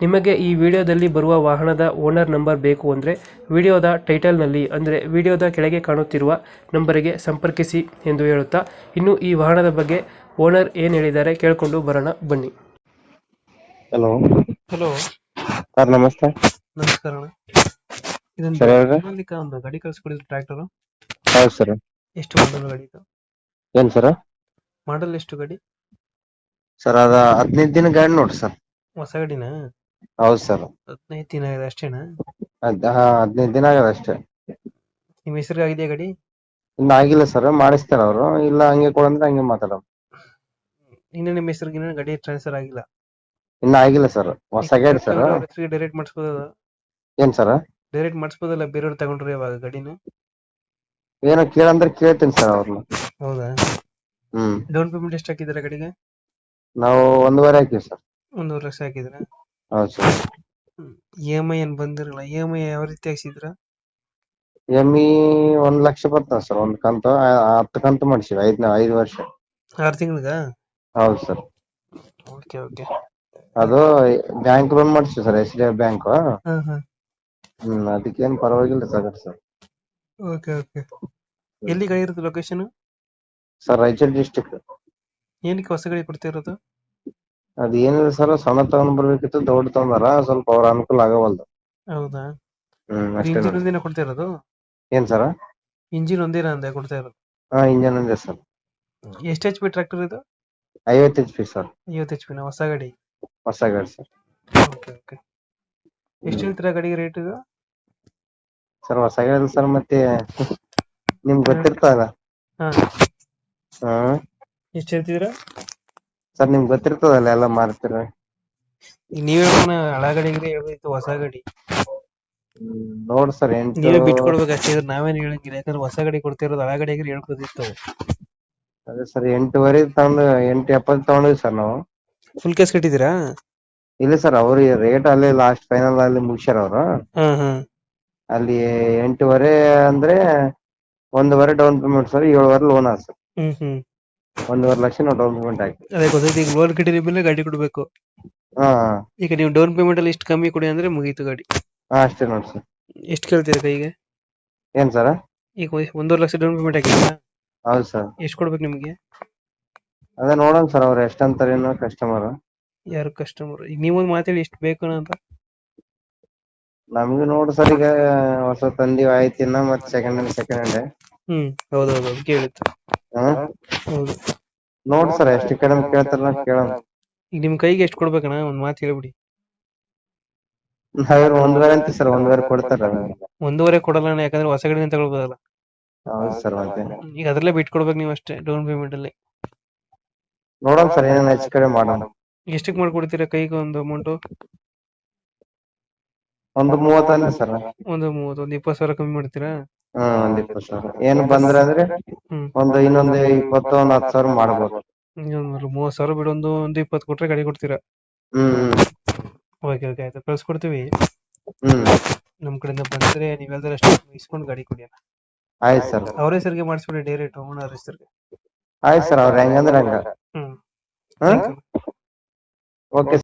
ನಿಮಗೆ ಈ ವಿಡಿಯೋದಲ್ಲಿ ಬರುವ ವಾಹನದ ಓನರ್ ನಂಬರ್ ಬೇಕು ಅಂದರೆ ವಿಡಿಯೋದ ಟೈಟಲ್ನಲ್ಲಿ ಅಂದರೆ ವಿಡಿಯೋದ ಕೆಳಗೆ ಕಾಣುತ್ತಿರುವ ನಂಬರಿಗೆ ಸಂಪರ್ಕಿಸಿ ಎಂದು ಹೇಳುತ್ತಾ ಇನ್ನು ಈ ವಾಹನದ ಬಗ್ಗೆ ಓನರ್ ಏನು ಹೇಳಿದ್ದಾರೆ ಕೇಳಿಕೊಂಡು ಬರೋಣ ಬನ್ನಿ. ಹಲೋ. ಹಲೋ. ಸರ್ ನಮಸ್ತೆ. ನಮಸ್ಕಾರ ಇದೊಂದು ಸರ್ ಹೇಳ್ರಿ ಇನ್ನೊಂದಕ್ಕೆ ಒಂದು ಗಾಡಿ ಕಳಿಸ್ಕೊಡಿದ್ರು ಟ್ರ್ಯಾಕ್ಟರ್ ಹೌದು ಸರ್. ಎಷ್ಟು ಮಾಡಲ್ ಗಾಡಿ ಇದು? ಏನ್ ಸರ್? ಮಾಡಲ್ ಎಷ್ಟು ಗಾಡಿ? ಸರ್ ಅದ ಹದಿನೈದು ದಿನ ಗಾಡಿ ನೋಡ್ರಿ ಸರ್. ಹೊಸ ಗಾಡಿನ? ಹೌದು ಸರ್ ಹದಿನೈದು ದಿನ ಆಗಿದೆ ಅಷ್ಟೇನಾ? ಹದಿನೈದು ದಿನ ಆಗಿದೆ ಅಷ್ಟೇ. ನಿಮ್ಮ ಹೆಸರು ಆಗಿದೆಯಾ ಗಾಡಿ? ಇನ್ನು ಆಗಿಲ್ಲ ಸರ್ ಮಾಡಿಸ್ತಾರ ಅವರು. ಇಲ್ಲ ಹಂಗೆ ಕೊಡಂದ್ರೆ ಹಂಗೆ ಮಾತಾಡೋ ಇನ್ನು ನಿಮ್ಮ ಹೆಸರಿಗೆ ಇನ್ನೂ ಗಾಡಿ ಟ್ರಾನ್ಸ್ಫರ್ ಆಗಿಲ್ಲ? ಇನ್ನು ಆಗಿಲ್ಲ ಸರ್ ಹೊಸ ಗಾಡಿ ಸರ್ ಡೈರೆಕ್ಟ್ ಮಾಡಿಸ್ಬೋದ? ಏನ್ ಸರ್ ಡೈರೆಕ್ಟ್ ಮಾಡಿಸ್ಬೋದಲ್ಲ ಬೇರೆಯವ್ರು ತಗೊಂಡ್ರಿ ಇವಾಗ ಗಾಡಿನ? ಏನೋ ಕೇಳಂದ್ರೆ ಕೇಳ್ತೀನಿ ಸರ್ ಅವ್ರನ್ನ. ಹೌದಾ? ಹ್ಮ್. ಡೌನ್ ಪೇಮೆಂಟ್ ಎಷ್ಟು ಹಾಕಿದ್ದೀರಾ ಗಡಿಗೆ? ನಾವು ಒಂದೂವರೆ ಹಾಕಿವಿ ಸರ್ ಒಂದೂವರೆ ಲಕ್ಷ ಹಾಕಿದ್ರ ಹೌದು ಸರ್. ಇ ಎಂ ಐ ಏನ್ ಬಂದಿರಲ್ಲ ಇ ಎಂ ಐ ಯಾವ ರೀತಿ ಹಾಕ್ಸಿದ್ರ? ಎಮ್ಮಿ ಒಂದ್ ಲಕ್ಷ ಬರ್ತದ ಸರ್ ಒಂದ್ ಕಂತು ಆ- ಹತ್ತು ಕಂತು ಮಾಡಿಸಿವಿ ಐದ್ ಐದು ವರ್ಷ. ಆರು ತಿಂಗಳಿಗ? ಹೌದು ಸರ್. Okay okay. ಅದು bank loan ಮಾಡಿಸಿವಿ sir S D I bank. ಹಾ ಹಾ. ಹ್ಮ್ ಅದಕ್ಕೇನ್ ಪರವಾಗಿಲ್ಲ ಸರ್ ಸರ್. Okay okay. ಎಲ್ಲಿ ಗಾಡಿ ಇರುತ್ತೆ ಲೊಕೇಶನ್ ಸರ್ ರಾಯಚೂರು ಡಿಸ್ಟಿಕ್ ಏನಕ್ಕೆ ಹೊಸ ಗಾಡಿ ಕೊಡ್ತಾ ಇರೋದು ಅದ್ ಏನಿಲ್ಲ ಸರ್ ಸಣ್ಣ ತಗೊಂಡ್ ಬರ್ಬೇಕಿತ್ತು ದೊಡ್ಡ ತಗೊಂಡಾರ ಸ್ವಲ್ಪ ಅವ್ರ ಅನುಕೂಲ ಆಗವಲ್ದು. ಹೌದಾ? ಹ್ಮ್ ಅಷ್ಟೇ ಇಂಜಿನ್. ಒಂದಿನ ಕೊಡ್ತಾ ಇರೋದು? ಏನ್ ಸರ್? ಇಂಜಿನ್ ಒಂದಿನ ಅಂದೆ ಕೊಡ್ತಾ ಇರೋದು. ಹಾ ಇಂಜನ್ ಒಂದೇ ಸರ್. ಎಷ್ಟು ಎಚ್ ಪಿ ಟ್ರ್ಯಾಕ್ಟರ್ ಇದು? ಐವತ್ತು ಎಚ್ ಪಿ ಸರ್. ಐವತ್ತು ಎಚ್ ಪಿನ ಹೊಸ ಗಾಡಿ? ಹೊಸ ಗಾಡಿ ಸರ್. Okay okay. ಎಷ್ಟು ಹೇಳ್ತೀರಾ ಗಾಡಿಗೆ ರೇಟ್ ಇದು? ಸರ್ ಹೊಸ ಗಾಡಿ ಸರ್ ಮತ್ತೆ ನಿಮ್ಗೆ ಗೊತ್ತಿರ್ತದಲ್ಲ? ಹಾ. ಹಾ. ಎಷ್ಟು ಹೇಳ್ತಿದ್ದೀರಾ? ಸರ್ ನಿಮ್ಗೆ ಗೊತ್ತಿರ್ತದಲ್ಲ ಎಲ್ಲ ಮಾರ್ತೀರ? ನೀವೇ ಹಳ ಗಾಡಿಗೆ ಹೇಳ್ಬೇಕು ಹೊಸ ಗಡಿ. ನೋಡ್ ಸರ್ ಎಂಟು ನೀವೇ ಬಿಟ್ಕೊಡ್ಬೇಕು ಅಷ್ಟೇ ಇದ್ರೆ ನಾವೇನ್ ಹೇಳಂಗಿಲ್ಲ. ಯಾಕಂದ್ರೆ ಹೊಸ ಗಡಿ ಕೊಡ್ತಿರೋದು ಹಳ ಗಾಡಿಗೆ ಹೇಳ್ಬೋದಿತ್ತು ಅದೇ ಸರ್ ಎಂಟುವರೆ ತಗೊಂಡು ಎಂಟು ಎಪ್ಪತ್ತು ತಗೊಂಡಿವಿ ಸರ್ ನಾವು. ಫುಲ್ ಕೇಸ್ ಕಟ್ಟಿದ್ದೀರಾ? ಇಲ್ಲ ಸರ್ ಅವ್ರಿಗೆ ರೇಟ್ ಅಲ್ಲಿ ಲಾಸ್ಟ್ ಫೈನಲ್ ಅಲ್ಲಿ ಮುಗಿಸ್ಯಾರ ಅವರು. ಹಾ ಹಾ. ಅಲ್ಲಿ ಎಂಟುವರೆ ಅಂದ್ರೆ ಒಂದೂವರೆ ಡೌನ್ ಪೇಮೆಂಟ್ ಸರ್ ಏಳುವರೆ ಲೋನ್ ಆ ಸರ್. ಹ್ಮ್ ಹ್ಮ್. ಒಂದೂವರೆ ಲಕ್ಷ ನಾವು ಡೌನ್ ಪೇಮೆಂಟ್ ಹಾಕಿ ಅದೇ ಗೊತ್ತಾಯ್ತು ಈಗ ಲೋನ್ ಕಟ್ಟಿದ ಮೇಲೆ ಗಾಡಿ ಕೊಡ್ಬೇಕು. ಹಾ. ಈಗ ನೀವು ಡೌನ್ ಪೇಮೆಂಟ್ ಅಲ್ಲಿ ಇಷ್ಟು ಕಮ್ಮಿ ಕೊಡಿ ಅಂದ್ರೆ ಮುಗೀತು ಗಾಡಿ. ಹಾ ಅಷ್ಟೇ ನೋಡಿ ಸರ್. ಎಷ್ಟು ಕೇಳ್ತೀರಾ ಈಗ ಏನ್ ಸರ್? ಈಗ ಒಂದ್- ಒಂದೂವರೆ ಲಕ್ಷ ಡೌನ್ ಪೇಮೆಂಟ್ ಹಾಕಿಲ್ಲ ಹೌದು ಸರ್. ಎಷ್ಟು ಕೊಡ್ಬೇಕು ನಿಮಗೆ? ಅದೇ ನೋಡೋಣ ಸರ್ ಅವ್ರು ಎಷ್ಟಂತಾರೇನೋ ಕಸ್ಟಮರ್ ಯಾರು ಕಸ್ಟಮರ್ ಈಗ ನೀವೊಂದು ಮಾತಾಡಿ ಎಷ್ಟು ಬೇಕು ಅಂತ. ನಮ್ಗೆ ನೋಡು ಸರ್ ಈಗ ಹೊಸ ತಂದಿ ಆಯ್ತು ಇನ್ನ ಮತ್ತೆ ಸೆಕೆಂಡ್ ಹ್ಯಾಂಡ್ ಸೆಕೆಂಡ್ ಹ್ಯಾಂಡ್ ಹ್ಮ್ ಹೌದೌದು ಕೇಳಿತ್ತು. ಹಾ? ಹೌದು. ನೋಡ್ ಸರ್ ಎಷ್ಟು ಕಡಿಮೆ ಕೇಳ್ತಾರ ಕೇಳೋಣ. ಈಗ ನಿಮ್ ಕೈಗೆ ಎಷ್ಟು ಕೊಡ್ಬೇಕಣ್ಣ? ಒಂದ್ ಮಾತು ಹೇಳ್ಬಿಡಿ. ನಾವೇನು ಒಂದುವರೆ ಅಂತ ಸರ್ ಒಂದುವರೆ ಕೊಡ್ತಾರ ಒಂದೂವರೆ ಕೊಡಲ್ಲ ಅಣ್ಣ, ಯಾಕಂದ್ರೆ ಹೊಸ ಗಡಿನ ತಗೊಳ್ಬೋದಲ್ಲ. ಹೌದು ಸರ್ ಮತ್ತೆ. ಈಗ ಅದ್ರಲ್ಲೇ ಬಿಟ್ಕೊಡ್ಬೇಕು ನೀವು ಅಷ್ಟೇ ಡೌನ್ ಪೇಮೆಂಟ್ ಅಲ್ಲಿ. ನೋಡೋಣ ಸರ್ ಏನೇನು ಹೆಚ್ಚು ಕಡೆ ಮಾಡೋಣ. ಎಷ್ಟಕ್ಕೆ ಮಾಡ್ಕೊಡ್ತೀರಾ ಕೈಗೆ ಒಂದು ಅಮೌಂಟ್ ಒಂದು ಮೂವತ್ತಂದ ಸರ್. ಒಂದು ಮೂವತ್ತು ಒಂದು ಇಪ್ಪತ್ತು ಸಾವಿರ ಕಮ್ಮಿ ಮಾಡ್ತೀರಾ? ಹ್ಮ್ ಒಂದ್ ಇಪ್ಪತ್ತು ಸಾವಿರ. ಏನ್ ಬಂದ್ರೆ ಅಂದ್ರೆ ಒಂದ್ ಇನ್ನೊಂದ್ ಇಪ್ಪತ್ತು ಒಂದ್ ಹತ್ತು ಸಾವಿರ ಮಾಡ್ಬೋದು. ಇನ್ನೊಂದು ಮೂವತ್ತು ಸಾವಿರ ಬಿಡು ಒಂದು ಒಂದ್ ಇಪ್ಪತ್ತು ಕೊಟ್ರೆ ಗಾಡಿ ಕೊಡ್ತೀರಾ? ಹ್ಮ್ ಹ್ಮ್. ಓಕೆ ಓಕೆ ಆಯ್ತು. ಕಳ್ಸ್ಕೊಡ್ತೀವಿ. ಹ್ಮ್. ನಮ್ ಕಡೆಯಿಂದ ಬಂದ್ರೆ ನೀವ್ ಹೇಳ್ದ್ರೆ ಅಷ್ಟು ಇಸ್ಕೊಂಡು ಗಾಡಿ ಕೊಡಿ ಅಣ್ಣ. ಆಯ್ತು ಸರ್. ಅವ್ರ ಹೆಸರಿಗೆ ಮಾಡಿಸ್ಬಿಡಿ ಡೈರೆಕ್ಟ್ ಓನರ್ ಹೆಸರಿಗೆ ಆಯ್ತು ಸರ್ ಅವ್ರ ಹೆಂಗಂದ್ರೆ ಹಂಗ. ಹ್ಮ್. ಹ್ಮ್ Thank you. ಓಕೆ